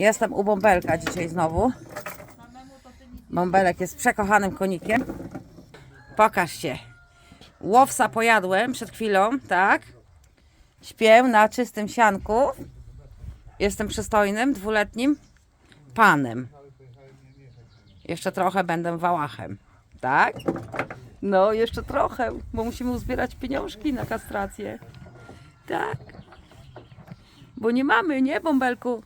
Jestem u Bąbelka dzisiaj znowu. Bąbelek jest przekochanym konikiem. Pokaż się. Łowsa pojadłem przed chwilą, tak? Śpię na czystym sianku. Jestem przystojnym, dwuletnim panem. Jeszcze trochę będę wałachem, tak? No, jeszcze trochę, bo musimy uzbierać pieniążki na kastrację. Tak. Bo nie mamy, nie, Bąbelku?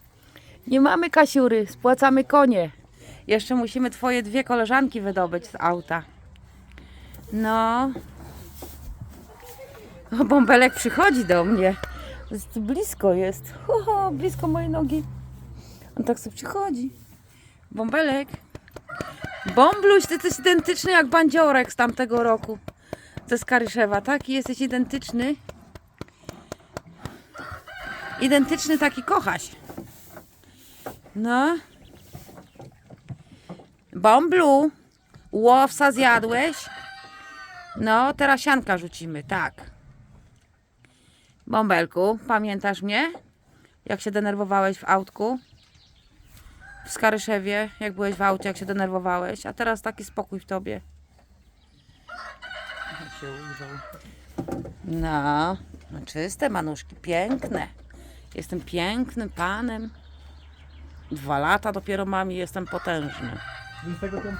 Nie mamy kasiury, spłacamy konie. Jeszcze musimy twoje dwie koleżanki wydobyć z auta. No. O, bąbelek przychodzi do mnie. Jest blisko jest. Ho, ho, blisko mojej nogi. On tak sobie przychodzi. Bąbelek. Bąbluś, ty jesteś identyczny jak bandziorek z tamtego roku. To jest Karyszewa, tak? I jesteś identyczny. Identyczny taki kochaś. No. Bąblu, łowca zjadłeś? No, teraz sianka rzucimy, tak. Bąbelku, pamiętasz mnie? Jak się denerwowałeś w autku? W Skaryszewie, jak byłeś w aucie, jak się denerwowałeś, a teraz taki spokój w tobie. No, no czyste manuszki, piękne. Jestem pięknym panem. Dwa lata dopiero mam i jestem potężny. 25.